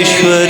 ईश्वर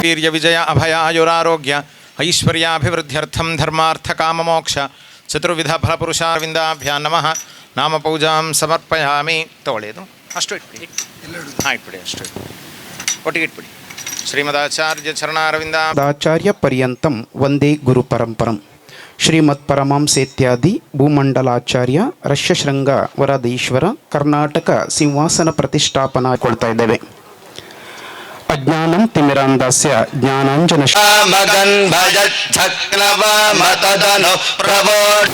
urea ವಿಜಯ ಅಭಯ ಆಯುರಾರೋಗ್ಯ ಐಶ್ವರ್ಯಾಭಿವೃದ್ಧ್ಯರ್ಥಂ ಧರ್ಮಾರ್ಥ ಕಾಮಮೋಕ್ಷ ಚತುರ್ವಿಧ ಫಲಪುರುಷಾರವಿಂದಾಭ್ಯಾ ನಮಃ ನಾಮ ಪೂಜಾಂ ಸಮರ್ಪಯಾಮಿ ತಗೊಳ್ಳಿ ಇದು ಅಷ್ಟು ಇಟ್ಬಿಡಿ ಹಾಂ ಇಟ್ಬಿಡಿ ಅಷ್ಟು ಇಟ್ಬಿಡಿ ಒಟ್ಟಿಗೆ ಇಟ್ಬಿಡಿ ಶ್ರೀಮದಾಚಾರ್ಯ ಚರಣಾರವಿಂದ ಆಚಾರ್ಯ ಪರ್ಯಂತಂ ವಂದೇ ಗುರು ಪರಂಪರಂ ಶ್ರೀಮತ್ ಪರಮಾಂಸೇತ್ಯಾದಿ ಭೂಮಂಡಲಾಚಾರ್ಯ ರಷ್ಯಶೃಂಗ ವರದೀಶ್ವರ ಕರ್ನಾಟಕ ಸಿಂಹಾಸನ ಪ್ರತಿಷ್ಠಾಪನಾ ಕೊಡ್ತಾ ಇದ್ದೇವೆ. ಅಜ್ಞಾನಂ ತಿಮಿರಾಂದಾಸ್ಯ ಜ್ಞಾನಾಂಜನ ಶ- ಮಗನ್ ಭಜಚ್ಛಕ್ನವ ಮತದನು ಪ್ರಭೋ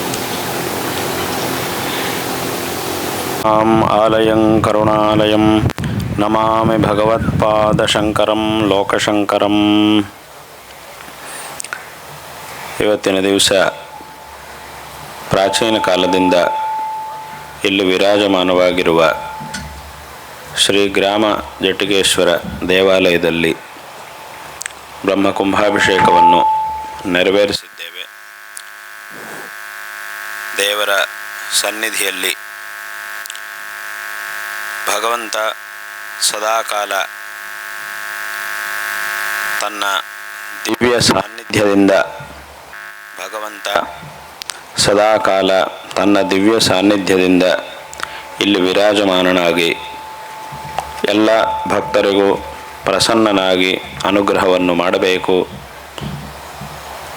ಆಲಯಂ ಕರುಣಾಲಯಂ ನಮಾಮಿ ಭಗವತ್ಪಾದಶಂಕರಂ ಲೋಕಶಂಕರಂ. ಇವತ್ತಿನ ದಿವಸ ಪ್ರಾಚೀನ ಕಾಲದಿಂದ ಇಲ್ಲಿ ವಿರಾಜಮಾನವಾಗಿರುವ ಶ್ರೀ ಗ್ರಾಮ ಜಟಿಗೇಶ್ವರ ದೇವಾಲಯದಲ್ಲಿ ಬ್ರಹ್ಮ ಕುಂಭಾಭಿಷೇಕವನ್ನು ನೆರವೇರಿಸಿದ್ದೇವೆ. ದೇವರ ಸನ್ನಿಧಿಯಲ್ಲಿ ಭಗವಂತ ಸದಾಕಾಲ ತನ್ನ ದಿವ್ಯ ಸಾನ್ನಿಧ್ಯದಿಂದ ಭಗವಂತ. ಸದಾಕಾಲ ತನ್ನ ದಿವ್ಯ ಸಾನ್ನಿಧ್ಯದಿಂದ ಇಲ್ಲಿ ವಿರಾಜಮಾನನಾಗಿ ಎಲ್ಲ ಭಕ್ತರಿಗೂ ಪ್ರಸನ್ನನಾಗಿ ಅನುಗ್ರಹವನ್ನು ಮಾಡಬೇಕು.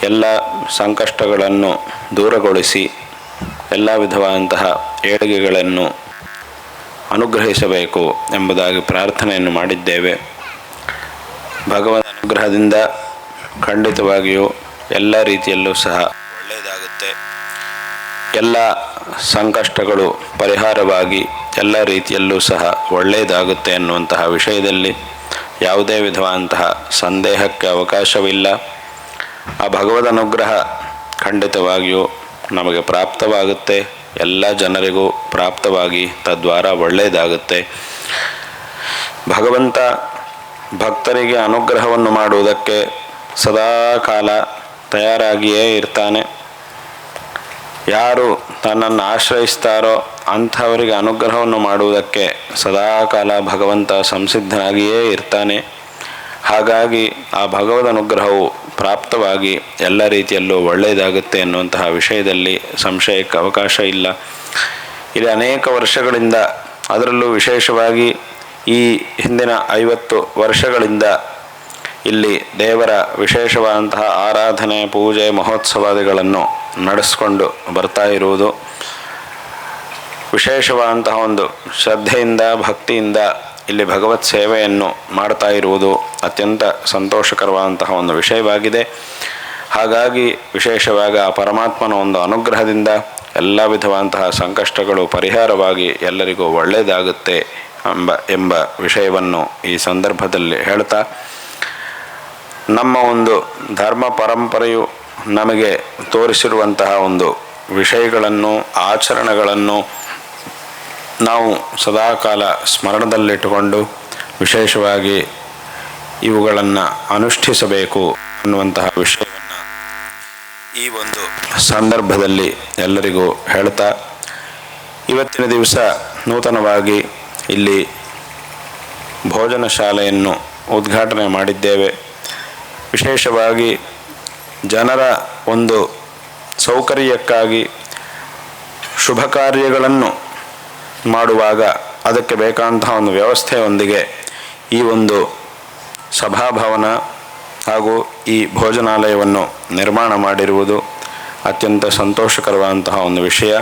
ಎಲ್ಲ ಸಂಕಷ್ಟಗಳನ್ನು ದೂರಗೊಳಿಸಿ ಎಲ್ಲ ವಿಧವಾದಂತಹ ಏಳಿಗೆಗಳನ್ನು ಅನುಗ್ರಹಿಸಬೇಕು ಎಂಬುದಾಗಿ ಪ್ರಾರ್ಥನೆಯನ್ನು ಮಾಡಿದ್ದೇವೆ. ಭಗವದ್ ಅನುಗ್ರಹದಿಂದ ಖಂಡಿತವಾಗಿಯೂ ಎಲ್ಲ ರೀತಿಯಲ್ಲೂ ಸಹ ಒಳ್ಳೆಯದಾಗುತ್ತೆ. ಎಲ್ಲ ಸಂಕಷ್ಟಗಳು ಪರಿಹಾರವಾಗಿ ಎಲ್ಲ ರೀತಿಯಲ್ಲೂ ಸಹ ಒಳ್ಳೆಯದಾಗುತ್ತೆ ಅನ್ನುವಂತಹ ವಿಷಯದಲ್ಲಿ ಯಾವುದೇ ವಿಧವಾದಂತಹ ಸಂದೇಹಕ್ಕೆ ಅವಕಾಶವಿಲ್ಲ. ಆ ಭಗವದ್ ಅನುಗ್ರಹ ಖಂಡಿತವಾಗಿಯೂ ನಮಗೆ ಪ್ರಾಪ್ತವಾಗುತ್ತೆ. ಎಲ್ಲ ಜನರಿಗೂ ಪ್ರಾಪ್ತವಾಗಿ ತದ್ವಾರ ಒಳ್ಳೆಯದಾಗುತ್ತೆ. ಭಗವಂತ ಭಕ್ತರಿಗೆ ಅನುಗ್ರಹವನ್ನು ಮಾಡುವುದಕ್ಕೆ ಸದಾ ಕಾಲ ತಯಾರಾಗಿಯೇ ಇರ್ತಾನೆ. ಯಾರು ತನ್ನನ್ನು ಆಶ್ರಯಿಸ್ತಾರೋ ಅಂಥವರಿಗೆ ಅನುಗ್ರಹವನ್ನು ಮಾಡುವುದಕ್ಕೆ ಸದಾಕಾಲ ಭಗವಂತ ಸಂಸಿದ್ಧನಾಗಿಯೇ ಇರ್ತಾನೆ. ಹಾಗಾಗಿ ಆ ಭಗವದ್ ಅನುಗ್ರಹವು ಪ್ರಾಪ್ತವಾಗಿ ಎಲ್ಲ ರೀತಿಯಲ್ಲೂ ಒಳ್ಳೆಯದಾಗುತ್ತೆ ಅನ್ನುವಂತಹ ವಿಷಯದಲ್ಲಿ ಸಂಶಯಕ್ಕೆ ಅವಕಾಶ ಇಲ್ಲ. ಇಲ್ಲಿ ಅನೇಕ ವರ್ಷಗಳಿಂದ ಅದರಲ್ಲೂ ವಿಶೇಷವಾಗಿ ಈ ಹಿಂದಿನ ಐವತ್ತು ವರ್ಷಗಳಿಂದ ಇಲ್ಲಿ ದೇವರ ವಿಶೇಷವಾದಂತಹ ಆರಾಧನೆ, ಪೂಜೆ, ಮಹೋತ್ಸವಾದಿಗಳನ್ನು ನಡೆಸಿಕೊಂಡು ಬರ್ತಾ ಇರುವುದು. ವಿಶೇಷವಾದಂತಹ ಒಂದು ಶ್ರದ್ಧೆಯಿಂದ, ಭಕ್ತಿಯಿಂದ ಇಲ್ಲಿ ಭಗವತ್ ಸೇವೆಯನ್ನು ಮಾಡ್ತಾ ಇರುವುದು ಅತ್ಯಂತ ಸಂತೋಷಕರವಾದಂತಹ ಒಂದು ವಿಷಯವಾಗಿದೆ. ಹಾಗಾಗಿ ವಿಶೇಷವಾಗಿ ಆ ಪರಮಾತ್ಮನ ಒಂದು ಅನುಗ್ರಹದಿಂದ ಎಲ್ಲ ವಿಧವಾದಂತಹ ಸಂಕಷ್ಟಗಳು ಪರಿಹಾರವಾಗಿ ಎಲ್ಲರಿಗೂ ಒಳ್ಳೆಯದಾಗುತ್ತೆ ಎಂಬ ಎಂಬ ವಿಷಯವನ್ನು ಈ ಸಂದರ್ಭದಲ್ಲಿ ಹೇಳ್ತಾ ನಮ್ಮ ಒಂದು ಧರ್ಮ ಪರಂಪರೆಯು ನಮಗೆ ತೋರಿಸಿರುವಂತಹ ಒಂದು ವಿಷಯಗಳನ್ನು, ಆಚರಣೆಗಳನ್ನು ನಾವು ಸದಾಕಾಲ ಸ್ಮರಣದಲ್ಲಿಟ್ಟುಕೊಂಡು ವಿಶೇಷವಾಗಿ ಇವುಗಳನ್ನು ಅನುಷ್ಠಿಸಬೇಕು ಅನ್ನುವಂತಹ ವಿಷಯವನ್ನು ಈ ಒಂದು ಸಂದರ್ಭದಲ್ಲಿ ಎಲ್ಲರಿಗೂ ಹೇಳ್ತಾ, ಇವತ್ತಿನ ದಿವಸ ನೂತನವಾಗಿ ಇಲ್ಲಿ ಭೋಜನ ಶಾಲೆಯನ್ನು ಉದ್ಘಾಟನೆ ಮಾಡಿದ್ದೇವೆ. ವಿಶೇಷವಾಗಿ ಜನರ ಒಂದು ಸೌಕರ್ಯಕ್ಕಾಗಿ ಶುಭ ಕಾರ್ಯಗಳನ್ನು ಮಾಡುವಾಗ ಅದಕ್ಕೆ ಬೇಕಾದಂತಹ ಒಂದು ವ್ಯವಸ್ಥೆಯೊಂದಿಗೆ ಈ ಒಂದು ಸಭಾಭವನ ಹಾಗೂ ಈ ಭೋಜನಾಲಯವನ್ನು ನಿರ್ಮಾಣ ಮಾಡಿರುವುದು ಅತ್ಯಂತ ಸಂತೋಷಕರವಾದಂತಹ ಒಂದು ವಿಷಯ.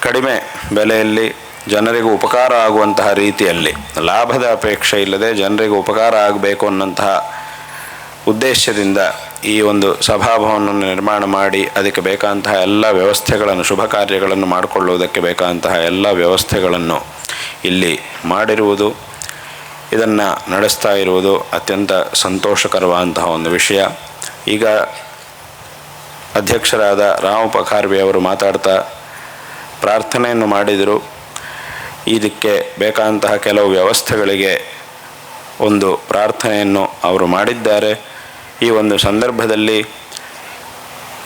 ಕಡಿಮೆ ಬೆಲೆಯಲ್ಲಿ ಜನರಿಗೂ ಉಪಕಾರ ಆಗುವಂತಹ ರೀತಿಯಲ್ಲಿ ಲಾಭದ ಅಪೇಕ್ಷೆ ಇಲ್ಲದೆ ಜನರಿಗೆ ಉಪಕಾರ ಆಗಬೇಕು ಅನ್ನಂತಹ ಉದ್ದೇಶದಿಂದ ಈ ಒಂದು ಸಭಾಭವನವನ್ನು ನಿರ್ಮಾಣ ಮಾಡಿ ಅದಕ್ಕೆ ಬೇಕಾದಂತಹ ಎಲ್ಲ ವ್ಯವಸ್ಥೆಗಳನ್ನು, ಶುಭ ಕಾರ್ಯಗಳನ್ನು ಮಾಡಿಕೊಳ್ಳುವುದಕ್ಕೆ ಬೇಕಾದಂತಹ ಎಲ್ಲ ವ್ಯವಸ್ಥೆಗಳನ್ನು ಇಲ್ಲಿ ಮಾಡಿರುವುದು, ಇದನ್ನು ನಡೆಸ್ತಾ ಇರುವುದು ಅತ್ಯಂತ ಸಂತೋಷಕರವಾದಂತಹ ಒಂದು ವಿಷಯ. ಈಗ ಅಧ್ಯಕ್ಷರಾದ ರಾಮ ಪಖಾರ್ವಿ ಅವರು ಮಾತಾಡ್ತಾ ಪ್ರಾರ್ಥನೆಯನ್ನು ಮಾಡಿದರು. ಇದಕ್ಕೆ ಬೇಕಾದಂತಹ ಕೆಲವು ವ್ಯವಸ್ಥೆಗಳಿಗೆ ಒಂದು ಪ್ರಾರ್ಥನೆಯನ್ನು ಅವರು ಮಾಡಿದ್ದಾರೆ. ಈ ಒಂದು ಸಂದರ್ಭದಲ್ಲಿ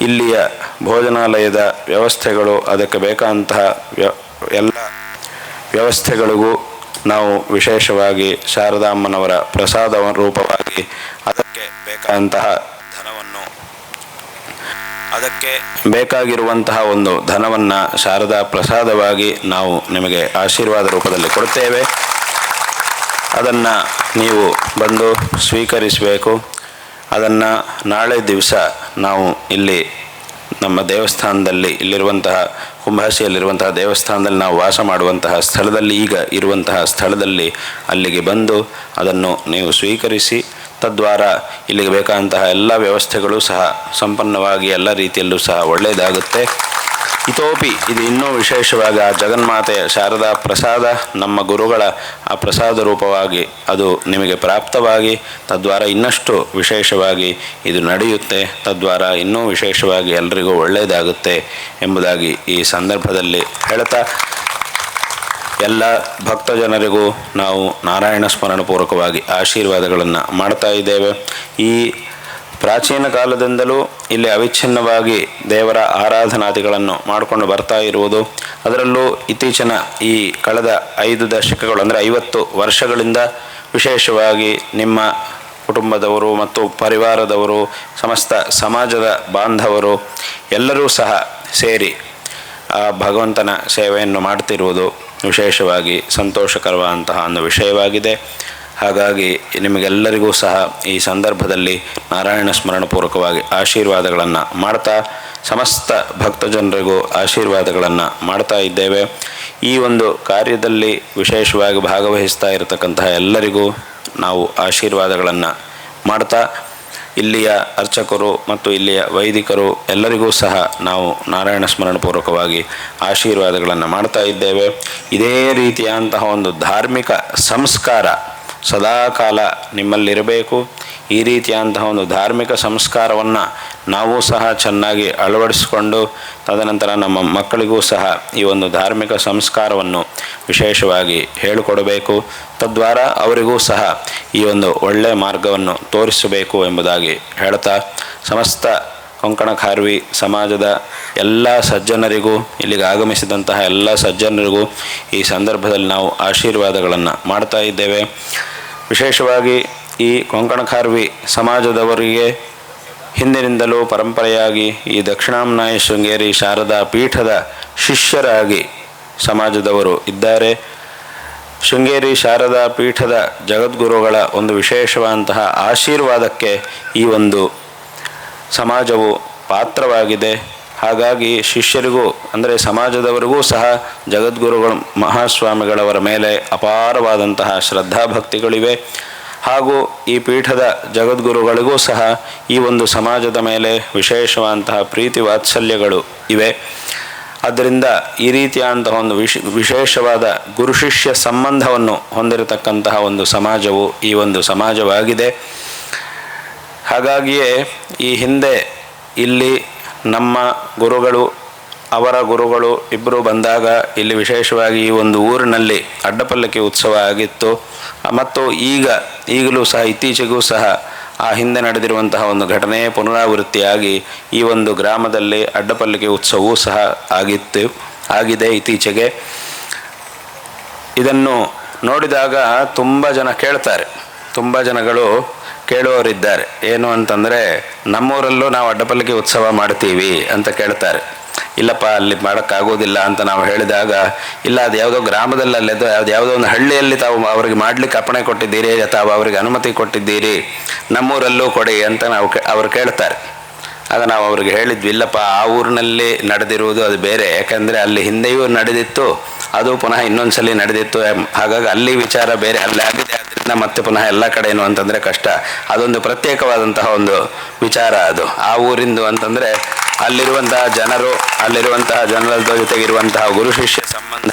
ಇಲ್ಲಿಯ ಭೋಜನಾಲಯದ ವ್ಯವಸ್ಥೆಗಳು, ಅದಕ್ಕೆ ಬೇಕಾದಂತಹ ಎಲ್ಲ ವ್ಯವಸ್ಥೆಗಳಿಗೂ ನಾವು ವಿಶೇಷವಾಗಿ ಶಾರದಾಮ್ಮನವರ ಪ್ರಸಾದ ರೂಪವಾಗಿ ಅದಕ್ಕೆ ಬೇಕಾದಂತಹ ಧನವನ್ನು, ಅದಕ್ಕೆ ಬೇಕಾಗಿರುವಂತಹ ಒಂದು ಧನವನ್ನು ಶಾರದಾ ಪ್ರಸಾದವಾಗಿ ನಾವು ನಿಮಗೆ ಆಶೀರ್ವಾದ ರೂಪದಲ್ಲಿ ಕೊಡ್ತೇವೆ ಅದನ್ನು ನೀವು ಬಂದು ಸ್ವೀಕರಿಸಬೇಕು. ಅದನ್ನು ನಾಳೆ ದಿವಸ ನಾವು ಇಲ್ಲಿ ನಮ್ಮ ದೇವಸ್ಥಾನದಲ್ಲಿ ಇಲ್ಲಿರುವಂತಹ ಕುಂಭಾಸಿಯಲ್ಲಿರುವಂತಹ ದೇವಸ್ಥಾನದಲ್ಲಿ ನಾವು ವಾಸ ಮಾಡುವಂತಹ ಸ್ಥಳದಲ್ಲಿ ಈಗ ಇರುವಂತಹ ಸ್ಥಳದಲ್ಲಿ ಅಲ್ಲಿಗೆ ಬಂದು ಅದನ್ನು ನೀವು ಸ್ವೀಕರಿಸಿ, ತದ್ವಾರ ಇಲ್ಲಿಗೆ ಬೇಕಾದಂತಹ ಎಲ್ಲ ವ್ಯವಸ್ಥೆಗಳು ಸಹ ಸಂಪನ್ನವಾಗಿ ಎಲ್ಲ ರೀತಿಯಲ್ಲೂ ಸಹ ಒಳ್ಳೆಯದಾಗುತ್ತೆ. ಇತೋಪಿ, ಇದು ಇನ್ನೂ ವಿಶೇಷವಾಗಿ ಆ ಜಗನ್ಮಾತೆಯ ಶಾರದಾ ಪ್ರಸಾದ, ನಮ್ಮ ಗುರುಗಳ ಆ ಪ್ರಸಾದ ರೂಪವಾಗಿ ಅದು ನಿಮಗೆ ಪ್ರಾಪ್ತವಾಗಿ, ತದ್ವಾರ ಇನ್ನಷ್ಟು ವಿಶೇಷವಾಗಿ ಇದು ನಡೆಯುತ್ತೆ, ತದ್ವಾರ ಇನ್ನೂ ವಿಶೇಷವಾಗಿ ಎಲ್ರಿಗೂ ಒಳ್ಳೆಯದಾಗುತ್ತೆ ಎಂಬುದಾಗಿ ಈ ಸಂದರ್ಭದಲ್ಲಿ ಹೇಳ್ತಾ, ಎಲ್ಲ ಭಕ್ತ ಜನರಿಗೂ ನಾವು ನಾರಾಯಣ ಸ್ಮರಣಪೂರ್ವಕವಾಗಿ ಆಶೀರ್ವಾದಗಳನ್ನು ಮಾಡ್ತಾ ಇದ್ದೇವೆ. ಈ ಪ್ರಾಚೀನ ಕಾಲದಿಂದಲೂ ಇಲ್ಲಿ ಅವಿಚ್ಛಿನ್ನವಾಗಿ ದೇವರ ಆರಾಧನಾದಿಗಳನ್ನು ಮಾಡಿಕೊಂಡು ಬರ್ತಾ ಇರುವುದು. ಅದರಲ್ಲೂ ಇತ್ತೀಚಿನ ಈ ಕಳೆದ ಐದು ದಶಕಗಳು ಅಂದರೆ ಐವತ್ತು ವರ್ಷಗಳಿಂದ ವಿಶೇಷವಾಗಿ ನಿಮ್ಮ ಕುಟುಂಬದವರು ಮತ್ತು ಪರಿವಾರದವರು, ಸಮಸ್ತ ಸಮಾಜದ ಬಾಂಧವರು ಎಲ್ಲರೂ ಸಹ ಸೇರಿ ಆ ಭಗವಂತನ ಸೇವೆಯನ್ನು ಮಾಡ್ತಿರುವುದು ವಿಶೇಷವಾಗಿ ಸಂತೋಷಕರವಾದಂತಹ ಒಂದು ವಿಷಯವಾಗಿದೆ. ಹಾಗಾಗಿ ನಿಮಗೆಲ್ಲರಿಗೂ ಸಹ ಈ ಸಂದರ್ಭದಲ್ಲಿ ನಾರಾಯಣ ಸ್ಮರಣಪೂರ್ವಕವಾಗಿ ಆಶೀರ್ವಾದಗಳನ್ನು ಮಾಡ್ತಾ, ಸಮಸ್ತ ಭಕ್ತ ಜನರಿಗೂ ಆಶೀರ್ವಾದಗಳನ್ನು ಮಾಡ್ತಾ ಇದ್ದೇವೆ. ಈ ಒಂದು ಕಾರ್ಯದಲ್ಲಿ ವಿಶೇಷವಾಗಿ ಭಾಗವಹಿಸ್ತಾ ಇರತಕ್ಕಂತಹ ಎಲ್ಲರಿಗೂ ನಾವು ಆಶೀರ್ವಾದಗಳನ್ನು ಮಾಡ್ತಾ, ಇಲ್ಲಿಯ ಅರ್ಚಕರು ಮತ್ತು ಇಲ್ಲಿಯ ವೈದಿಕರು ಎಲ್ಲರಿಗೂ ಸಹ ನಾವು ನಾರಾಯಣ ಸ್ಮರಣಪೂರ್ವಕವಾಗಿ ಆಶೀರ್ವಾದಗಳನ್ನು ಮಾಡ್ತಾ ಇದ್ದೇವೆ. ಇದೇ ರೀತಿಯಾದಂತಹ ಒಂದು ಧಾರ್ಮಿಕ ಸಂಸ್ಕಾರ ಸದಾಕಾಲ ನಿಮ್ಮಲ್ಲಿರಬೇಕು. ಈ ರೀತಿಯಾದಂತಹ ಒಂದು ಧಾರ್ಮಿಕ ಸಂಸ್ಕಾರವನ್ನು ನಾವು ಸಹ ಚೆನ್ನಾಗಿ ಅಳವಡಿಸಿಕೊಂಡು, ತದನಂತರ ನಮ್ಮ ಮಕ್ಕಳಿಗೂ ಸಹ ಈ ಒಂದು ಧಾರ್ಮಿಕ ಸಂಸ್ಕಾರವನ್ನು ವಿಶೇಷವಾಗಿ ಹೇಳಿಕೊಡಬೇಕು. ತದ್ವಾರ ಅವರಿಗೂ ಸಹ ಈ ಒಂದು ಒಳ್ಳೆಯ ಮಾರ್ಗವನ್ನು ತೋರಿಸಬೇಕು ಎಂಬುದಾಗಿ ಹೇಳ್ತಾ, ಸಮಸ್ತ ಕೊಂಕಣ ಖಾರ್ವಿ ಸಮಾಜದ ಎಲ್ಲ ಸಜ್ಜನರಿಗೂ, ಇಲ್ಲಿಗೆ ಆಗಮಿಸಿದಂತಹ ಎಲ್ಲ ಸಜ್ಜನರಿಗೂ ಈ ಸಂದರ್ಭದಲ್ಲಿ ನಾವು ಆಶೀರ್ವಾದಗಳನ್ನು ಮಾಡ್ತಾ ಇದ್ದೇವೆ. ವಿಶೇಷವಾಗಿ ಈ ಕೊಂಕಣ ಖಾರ್ವಿ ಸಮಾಜದವರಿಗೆ ಹಿಂದಿನಿಂದಲೂ ಪರಂಪರೆಯಾಗಿ ಈ ದಕ್ಷಿಣಾಮ್ನಾಯ ಶೃಂಗೇರಿ ಶಾರದಾ ಪೀಠದ ಶಿಷ್ಯರಾಗಿ ಸಮಾಜದವರು ಇದ್ದಾರೆ. ಶೃಂಗೇರಿ ಶಾರದಾ ಪೀಠದ ಜಗದ್ಗುರುಗಳ ಒಂದು ವಿಶೇಷವಾದಂತಹ ಆಶೀರ್ವಾದಕ್ಕೆ ಈ ಒಂದು ಸಮಾಜವು ಪಾತ್ರವಾಗಿದೆ. ಹಾಗಾಗಿ ಶಿಷ್ಯರಿಗೂ, ಅಂದರೆ ಸಮಾಜದವರಿಗೂ ಸಹ ಜಗದ್ಗುರುಗಳು, ಮಹಾಸ್ವಾಮಿಗಳವರ ಮೇಲೆ ಅಪಾರವಾದಂತಹ ಶ್ರದ್ಧಾಭಕ್ತಿಗಳಿವೆ. ಹಾಗೂ ಈ ಪೀಠದ ಜಗದ್ಗುರುಗಳಿಗೂ ಸಹ ಈ ಒಂದು ಸಮಾಜದ ಮೇಲೆ ವಿಶೇಷವಾದಂತಹ ಪ್ರೀತಿ ವಾತ್ಸಲ್ಯಗಳು ಇವೆ. ಆದ್ದರಿಂದ ಈ ರೀತಿಯಾದಂತಹ ಒಂದು ವಿಶ್, ವಿಶೇಷವಾದ ಗುರು ಶಿಷ್ಯ ಸಂಬಂಧವನ್ನು ಹೊಂದಿರತಕ್ಕಂತಹ ಒಂದು ಸಮಾಜವು ಈ ಒಂದು ಸಮಾಜವಾಗಿದೆ. ಹಾಗಾಗಿಯೇ ಈ ಹಿಂದೆ ಇಲ್ಲಿ ನಮ್ಮ ಗುರುಗಳು, ಅವರ ಗುರುಗಳು ಇಬ್ಬರು ಬಂದಾಗ ಇಲ್ಲಿ ವಿಶೇಷವಾಗಿ ಈ ಒಂದು ಊರಿನಲ್ಲಿ ಅಡ್ಡಪಲ್ಲಕ್ಕಿ ಉತ್ಸವ ಆಗಿತ್ತು. ಮತ್ತು ಈಗ ಈಗಲೂ ಸಹ ಇತ್ತೀಚೆಗೂ ಸಹ ಆ ಹಿಂದೆ ನಡೆದಿರುವಂತಹ ಒಂದು ಘಟನೆ ಪುನರಾವೃತ್ತಿಯಾಗಿ ಈ ಒಂದು ಗ್ರಾಮದಲ್ಲಿ ಅಡ್ಡಪಲ್ಲಕ್ಕಿ ಉತ್ಸವವೂ ಸಹ ಆಗಿತ್ತು, ಆಗಿದೆ ಇತ್ತೀಚೆಗೆ. ಇದನ್ನು ನೋಡಿದಾಗ ತುಂಬ ಜನ ಕೇಳ್ತಾರೆ. ತುಂಬ ಜನಗಳು ಕೇಳುವವರಿದ್ದಾರೆ. ಏನು ಅಂತಂದರೆ, ನಮ್ಮೂರಲ್ಲೂ ನಾವು ಅಡ್ಡಪಲ್ಲಿಗೆ ಉತ್ಸವ ಮಾಡ್ತೀವಿ ಅಂತ ಕೇಳ್ತಾರೆ. ಇಲ್ಲಪ್ಪ, ಅಲ್ಲಿ ಮಾಡೋಕ್ಕಾಗೋದಿಲ್ಲ ಅಂತ ನಾವು ಹೇಳಿದಾಗ, ಇಲ್ಲ, ಅದು ಯಾವುದೋ ಗ್ರಾಮದಲ್ಲಿ ಅಲ್ಲದ ಅದು ಯಾವುದೋ ಒಂದು ಹಳ್ಳಿಯಲ್ಲಿ ತಾವು ಅವರಿಗೆ ಮಾಡಲಿಕ್ಕೆ ಅಪ್ಪಣೆ ಕೊಟ್ಟಿದ್ದೀರಿ ತಾವು ಅವರಿಗೆ ಅನುಮತಿ ಕೊಟ್ಟಿದ್ದೀರಿ, ನಮ್ಮೂರಲ್ಲೂ ಕೊಡಿ ಅಂತ ನಾವು ಅವರು ಕೇಳ್ತಾರೆ. ಆಗ ನಾವು ಅವ್ರಿಗೆ ಹೇಳಿದ್ವಿ, ಇಲ್ಲಪ್ಪ, ಆ ಊರಿನಲ್ಲಿ ನಡೆದಿರುವುದು ಅದು ಬೇರೆ. ಯಾಕೆಂದರೆ ಅಲ್ಲಿ ಹಿಂದೆಯೂ ನಡೆದಿತ್ತು, ಅದು ಪುನಃ ಇನ್ನೊಂದು ಸಲ ನಡೆದಿತ್ತು. ಹಾಗಾಗಿ ಅಲ್ಲಿ ವಿಚಾರ ಬೇರೆ, ಅಲ್ಲಿ ಆಗಿದೆ. ಅದರಿಂದ ಮತ್ತೆ ಪುನಃ ಎಲ್ಲ ಕಡೆಯೂ ಅಂತಂದರೆ ಕಷ್ಟ. ಅದೊಂದು ಪ್ರತ್ಯೇಕವಾದಂತಹ ಒಂದು ವಿಚಾರ ಅದು. ಆ ಊರಿಂದು ಅಂತಂದರೆ ಅಲ್ಲಿರುವಂತಹ ಜನರು, ಅಲ್ಲಿರುವಂತಹ ಜನರ ಜೊತೆಗಿರುವಂತಹ ಗುರು ಶಿಷ್ಯ ಸಂಬಂಧ,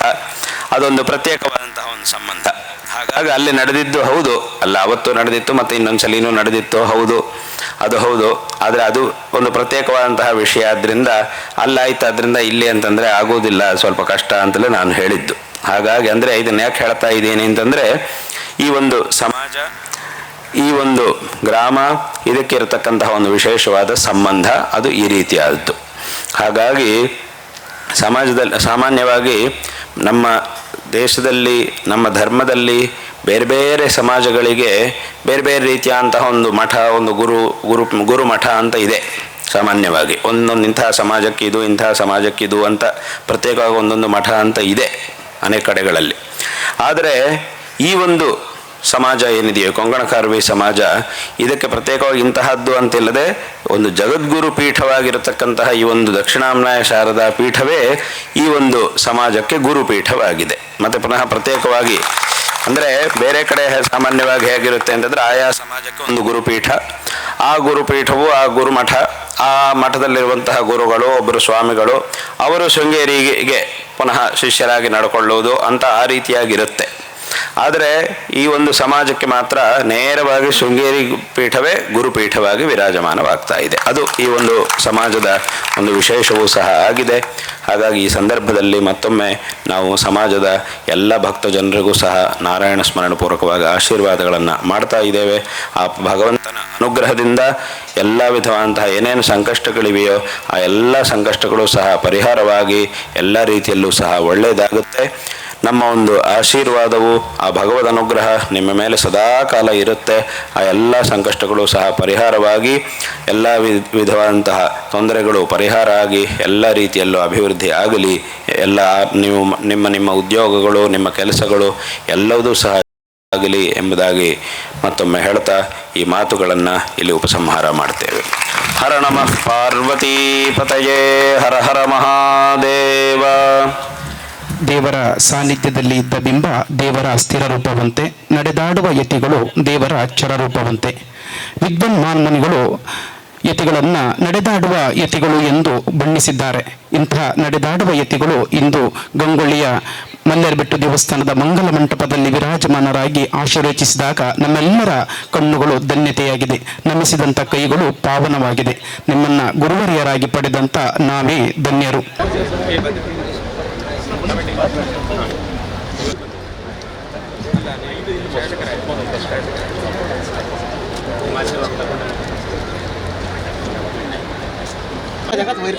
ಅದೊಂದು ಪ್ರತ್ಯೇಕವಾದಂತಹ ಒಂದು ಸಂಬಂಧ. ಹಾಗಾಗಿ ಅಲ್ಲಿ ನಡೆದಿದ್ದು ಹೌದು. ಅಲ್ಲ, ಅವತ್ತು ನಡೆದಿತ್ತು, ಮತ್ತು ಇನ್ನೊಂದ್ಸಲಿನೂ ನಡೆದಿತ್ತು ಹೌದು. ಅದು ಹೌದು. ಆದರೆ ಅದು ಒಂದು ಪ್ರತ್ಯೇಕವಾದಂತಹ ವಿಷಯ. ಆದ್ದರಿಂದ ಅಲ್ಲಾಯ್ತು. ಅದರಿಂದ ಇಲ್ಲಿ ಅಂತಂದರೆ ಆಗೋದಿಲ್ಲ ಸ್ವಲ್ಪ ಕಷ್ಟ ಅಂತಲೇ ನಾನು ಹೇಳಿದ್ದು. ಹಾಗಾಗಿ ಅಂದರೆ ಇದನ್ನ ಯಾಕೆ ಹೇಳ್ತಾ ಇದ್ದೀನಿ ಅಂತಂದರೆ ಈ ಒಂದು ಸಮಾಜ, ಈ ಒಂದು ಗ್ರಾಮ, ಇದಕ್ಕೆ ಇರತಕ್ಕಂತಹ ಒಂದು ವಿಶೇಷವಾದ ಸಂಬಂಧ ಅದು ಈ ರೀತಿಯಾದದ್ದು ಹಾಗಾಗಿ ಸಮಾಜದಲ್ಲಿ ಸಾಮಾನ್ಯವಾಗಿ ನಮ್ಮ ದೇಶದಲ್ಲಿ, ನಮ್ಮ ಧರ್ಮದಲ್ಲಿ ಬೇರೆ ಬೇರೆ ಸಮಾಜಗಳಿಗೆ ಬೇರೆ ಬೇರೆ ರೀತಿಯಾದಂತಹ ಒಂದು ಮಠ, ಒಂದು ಗುರು ಗುರು ಗುರು ಮಠ ಅಂತ ಇದೆ ಸಾಮಾನ್ಯವಾಗಿ. ಒಂದೊಂದು ಇಂತಹ ಸಮಾಜಕ್ಕೆ ಇದು, ಇಂತಹ ಸಮಾಜಕ್ಕೆ ಇದು ಅಂತ ಪ್ರತ್ಯೇಕವಾಗಿ ಒಂದೊಂದು ಮಠ ಅಂತ ಇದೆ ಅನೇಕ ಕಡೆಗಳಲ್ಲಿ. ಆದರೆ ಈ ಒಂದು ಸಮಾಜ ಏನಿದೆಯೋ ಕೊಂಕಣ ಕಾರ್ವಿ ಸಮಾಜ, ಇದಕ್ಕೆ ಪ್ರತ್ಯೇಕವಾಗಿ ಇಂತಹದ್ದು ಅಂತಿಲ್ಲದೆ ಒಂದು ಜಗದ್ಗುರು ಪೀಠವಾಗಿರತಕ್ಕಂತಹ ಈ ಒಂದು ದಕ್ಷಿಣಾಮ್ನಾಯ ಶಾರದಾ ಪೀಠವೇ ಈ ಒಂದು ಸಮಾಜಕ್ಕೆ ಗುರುಪೀಠವಾಗಿದೆ ಮತ್ತು ಪುನಃ ಪ್ರತ್ಯೇಕವಾಗಿ, ಅಂದರೆ ಬೇರೆ ಕಡೆ ಸಾಮಾನ್ಯವಾಗಿ ಹೇಗಿರುತ್ತೆ ಅಂತಂದರೆ ಆಯಾ ಸಮಾಜಕ್ಕೆ ಒಂದು ಗುರುಪೀಠ ಆ ಗುರುಪೀಠವು ಆ ಗುರುಮಠ ಆ ಮಠದಲ್ಲಿರುವಂತಹ ಗುರುಗಳು, ಒಬ್ಬರು ಸ್ವಾಮಿಗಳು, ಅವರು ಶೃಂಗೇರಿಗೆ ಪುನಃ ಶಿಷ್ಯರಾಗಿ ನಡ್ಕೊಳ್ಳುವುದು ಅಂತ ಆ ರೀತಿಯಾಗಿರುತ್ತೆ. ಆದರೆ ಈ ಒಂದು ಸಮಾಜಕ್ಕೆ ಮಾತ್ರ ನೇರವಾಗಿ ಶೃಂಗೇರಿ ಪೀಠವೇ ಗುರುಪೀಠವಾಗಿ ವಿರಾಜಮಾನವಾಗ್ತಾ ಇದೆ. ಅದು ಈ ಒಂದು ಸಮಾಜದ ಒಂದು ವಿಶೇಷವೂ ಸಹ ಆಗಿದೆ. ಹಾಗಾಗಿ ಈ ಸಂದರ್ಭದಲ್ಲಿ ಮತ್ತೊಮ್ಮೆ ನಾವು ಸಮಾಜದ ಎಲ್ಲ ಭಕ್ತ ಜನರಿಗೂ ಸಹ ನಾರಾಯಣ ಸ್ಮರಣ ಪೂರ್ವಕವಾಗಿ ಆಶೀರ್ವಾದಗಳನ್ನು ಮಾಡ್ತಾ ಇದ್ದೇವೆ. ಆ ಭಗವಂತನ ಅನುಗ್ರಹದಿಂದ ಎಲ್ಲ ವಿಧವಾದಂತಹ ಏನೇನು ಸಂಕಷ್ಟಗಳಿವೆಯೋ ಆ ಎಲ್ಲ ಸಂಕಷ್ಟಗಳು ಸಹ ಪರಿಹಾರವಾಗಿ ಎಲ್ಲ ರೀತಿಯಲ್ಲೂ ಸಹ ಒಳ್ಳೆಯದಾಗುತ್ತೆ. ನಮ್ಮ ಒಂದು ಆಶೀರ್ವಾದವು, ಆ ಭಗವದ್ ಅನುಗ್ರಹ ನಿಮ್ಮ ಮೇಲೆ ಸದಾಕಾಲ ಇರುತ್ತೆ. ಆ ಎಲ್ಲ ಸಂಕಷ್ಟಗಳು ಸಹ ಪರಿಹಾರವಾಗಿ, ಎಲ್ಲ ವಿಧವಾದಂತಹ ತೊಂದರೆಗಳು ಪರಿಹಾರ ಆಗಿ, ಎಲ್ಲ ರೀತಿಯಲ್ಲೂ ಅಭಿವೃದ್ಧಿ ಆಗಲಿ. ಎಲ್ಲ ನೀವು ನಿಮ್ಮ ನಿಮ್ಮ ಉದ್ಯೋಗಗಳು, ನಿಮ್ಮ ಕೆಲಸಗಳು ಎಲ್ಲವೂ ಸಹ ಆಗಲಿ ಎಂಬುದಾಗಿ ಮತ್ತೊಮ್ಮೆ ಹೇಳ್ತಾ ಈ ಮಾತುಗಳನ್ನು ಇಲ್ಲಿ ಉಪಸಂಹಾರ ಮಾಡ್ತೇವೆ. ಹರ ನಮಃ ಪಾರ್ವತೀ ಪತಯೇ ಹರ ಹರ ಮಹಾದೇವ. ದೇವರ ಸಾನ್ನಿಧ್ಯದಲ್ಲಿ ಇದ್ದ ಬಿಂಬ ದೇವರ ಸ್ಥಿರ ರೂಪವಂತೆ, ನಡೆದಾಡುವ ಯತಿಗಳು ದೇವರ ಚರರೂಪವಂತೆ ರೂಪವಂತೆ. ವಿದ್ವನ್ಮಾನ್ ಮುನಿಗಳು ಯತಿಗಳನ್ನು ನಡೆದಾಡುವ ಯತಿಗಳು ಎಂದು ಬಣ್ಣಿಸಿದ್ದಾರೆ. ಇಂತಹ ನಡೆದಾಡುವ ಯತಿಗಳು ಇಂದು ಗಂಗೊಳ್ಳಿಯ ಮಲ್ಲೇರ್ಬೆಟ್ಟು ದೇವಸ್ಥಾನದ ಮಂಗಲ ಮಂಟಪದಲ್ಲಿ ವಿರಾಜಮಾನರಾಗಿ ಆಶೀರ್ವಚಿಸಿದಾಗ ನಮ್ಮೆಲ್ಲರ ಕಣ್ಣುಗಳು ಧನ್ಯತೆಯಾಗಿದೆ. ನಮಿಸಿದಂಥ ಕೈಗಳು ಪಾವನವಾಗಿದೆ. ನಿಮ್ಮನ್ನು ಗುರುವರಿಯರಾಗಿ ಪಡೆದಂಥ ನಾವೇ ಧನ್ಯರು. जगात वैर